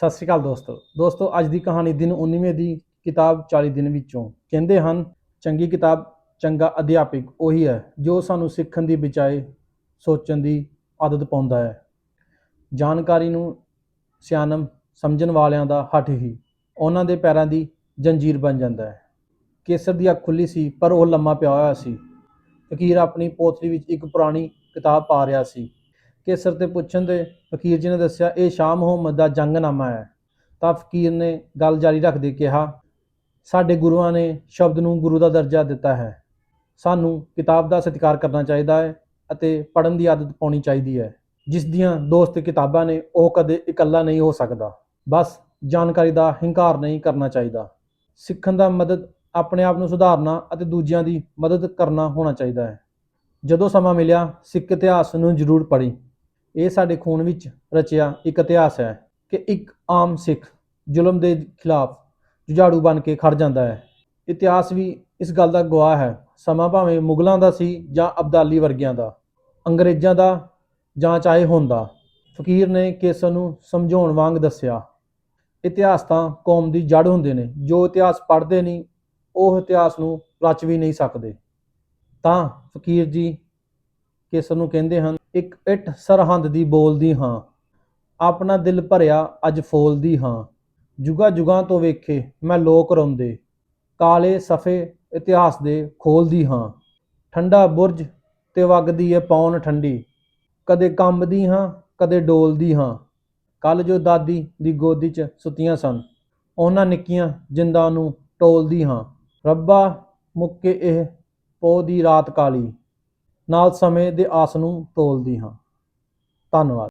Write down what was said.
ਸਤਿ ਸ਼੍ਰੀ ਅਕਾਲ ਦੋਸਤੋ। ਦੋਸਤੋ, ਅੱਜ ਦੀ ਕਹਾਣੀ ਦਿਨ 19ਵੇਂ ਦੀ ਕਿਤਾਬ 40 ਦਿਨ ਵਿੱਚੋਂ। ਕਹਿੰਦੇ ਹਨ, ਚੰਗੀ ਕਿਤਾਬ ਚੰਗਾ ਅਧਿਆਪਕ ਉਹੀ ਹੈ ਜੋ ਸਾਨੂੰ ਸਿੱਖਣ ਦੀ ਬਜਾਏ ਸੋਚਣ ਦੀ ਆਦਤ ਪਾਉਂਦਾ ਹੈ। ਜਾਣਕਾਰੀ ਨੂੰ ਸਿਆਣਮ ਸਮਝਣ ਵਾਲਿਆਂ ਦਾ ਹੱਠ ਹੀ ਉਹਨਾਂ ਦੇ ਪੈਰਾਂ ਦੀ ਜੰਜੀਰ ਬਣ ਜਾਂਦਾ ਹੈ। ਕੇਸਰ ਦੀ ਅੱਖ ਖੁੱਲੀ ਸੀ, ਪਰ ਉਹ ਲੰਮਾ ਪਿਆ ਹੋਇਆ ਸੀ। ਫਕੀਰ ਆਪਣੀ ਪੋਥਲੀ ਵਿੱਚ ਇੱਕ ਪੁਰਾਣੀ ਕਿਤਾਬ ਪਾ ਰਿਹਾ ਸੀ। ਕੇਸਰ ਤੇ ਪੁੱਛਣ ਤੇ ਫਕੀਰ ਜੀ ਨੇ ਦੱਸਿਆ, ਇਹ ਸ਼ਾਹ ਮੁਹੰਮਦ ਦਾ ਜੰਗਨਾਮਾ ਹੈ। ਤਾਂ ਫਕੀਰ ਨੇ ਗੱਲ ਜਾਰੀ ਰੱਖਦੇ ਕਿਹਾ, ਸਾਡੇ ਗੁਰੂਆਂ ਨੇ ਸ਼ਬਦ ਨੂੰ ਗੁਰੂ ਦਾ ਦਰਜਾ ਦਿੱਤਾ ਹੈ। ਸਾਨੂੰ ਕਿਤਾਬ ਦਾ ਸਤਿਕਾਰ ਕਰਨਾ ਚਾਹੀਦਾ ਹੈ ਅਤੇ ਪੜ੍ਹਨ ਦੀ ਆਦਤ ਪਾਉਣੀ ਚਾਹੀਦੀ ਹੈ। ਜਿਸ ਦੀਆਂ ਦੋਸਤ ਕਿਤਾਬਾਂ ਨੇ ਉਹ ਕਦੇ ਇਕੱਲਾ ਨਹੀਂ ਹੋ ਸਕਦਾ। ਬਸ ਜਾਣਕਾਰੀ ਦਾ ਹੰਕਾਰ ਨਹੀਂ ਕਰਨਾ ਚਾਹੀਦਾ। ਸਿੱਖਣ ਦਾ ਮਦਦ ਆਪਣੇ ਆਪ ਨੂੰ ਸੁਧਾਰਨਾ ਅਤੇ ਦੂਜਿਆਂ ਦੀ ਮਦਦ ਕਰਨਾ ਹੋਣਾ ਚਾਹੀਦਾ ਹੈ। ਜਦੋਂ ਸਮਾਂ ਮਿਲਿਆ, ਸਿੱਖ ਇਤਿਹਾਸ ਨੂੰ ਜ਼ਰੂਰ ਪੜ੍ਹੀ। ਇਹ ਸਾਡੇ ਖੂਨ ਵਿੱਚ ਰਚਿਆ ਇੱਕ ਇਤਿਹਾਸ ਹੈ ਕਿ ਇੱਕ ਆਮ ਸਿੱਖ ਜ਼ੁਲਮ ਦੇ ਖਿਲਾਫ ਜੁਝਾੜੂ ਬਣ ਕੇ ਖੜ ਜਾਂਦਾ ਹੈ। ਇਤਿਹਾਸ ਵੀ ਇਸ ਗੱਲ ਦਾ ਗਵਾਹ ਹੈ, ਸਮਾਂ ਭਾਵੇਂ ਮੁਗਲਾਂ ਦਾ ਸੀ ਜਾਂ ਅਬਦਾਲੀ ਵਰਗਿਆਂ ਦਾ, ਅੰਗਰੇਜ਼ਾਂ ਦਾ ਜਾਂ ਚਾਹੇ ਹੁਣ ਦਾ, ਫਕੀਰ ਨੇ ਕੇਸਰ ਨੂੰ ਸਮਝਾਉਣ ਵਾਂਗ ਦੱਸਿਆ। ਇਤਿਹਾਸ ਤਾਂ ਕੌਮ ਦੀ ਜੜ ਹੁੰਦੇ ਨੇ, ਜੋ ਇਤਿਹਾਸ ਪੜ੍ਹਦੇ ਨਹੀਂ, ਉਹ ਇਤਿਹਾਸ ਨੂੰ ਰਚ ਵੀ ਨਹੀਂ ਸਕਦੇ। ਤਾਂ ਫਕੀਰ ਜੀ ਕੇਸਰ ਨੂੰ ਕਹਿੰਦੇ ਹਨ? ਇੱਕ ਇੱਟ ਸਰਹੰਦ ਦੀ ਬੋਲਦੀ ਹਾਂ। ਆਪਣਾ ਦਿਲ ਭਰਿਆ ਅੱਜ ਫੋਲਦੀ ਹਾਂ। ਜੁਗਾ ਜੁਗਾਂ ਤੋਂ ਵੇਖੇ ਮੈਂ ਲੋਕ ਰੋਂਦੇ। ਕਾਲੇ ਸਫੇ ਇਤਿਹਾਸ ਦੇ ਖੋਲਦੀ ਹਾਂ। ਠੰਡਾ ਬੁਰਜ ਤੇ ਵਗਦੀ ਏ ਪੌਣ ਠੰਡੀ। ਕਦੇ ਕੰਬਦੀ ਹਾਂ, ਕਦੇ ਡੋਲਦੀ ਹਾਂ। ਕੱਲ ਜੋ ਦਾਦੀ ਦੀ ਗੋਦੀ 'ਚ ਸੁੱਤੀਆਂ ਸਨ, ਉਹਨਾਂ ਨਿੱਕੀਆਂ ਜਿੰਦਾਂ ਨੂੰ ਟੋਲਦੀ ਹਾਂ। ਰੱਬਾ ਮੁੱਕੇ ਇਹ ਪੋ ਦੀ ਰਾਤ ਕਾਲੀ। ਨਾਲ ਸਮੇਂ ਦੇ ਆਸ ਨੂੰ ਤੋਲਦੀ ਹਾਂ। ਧੰਨਵਾਦ।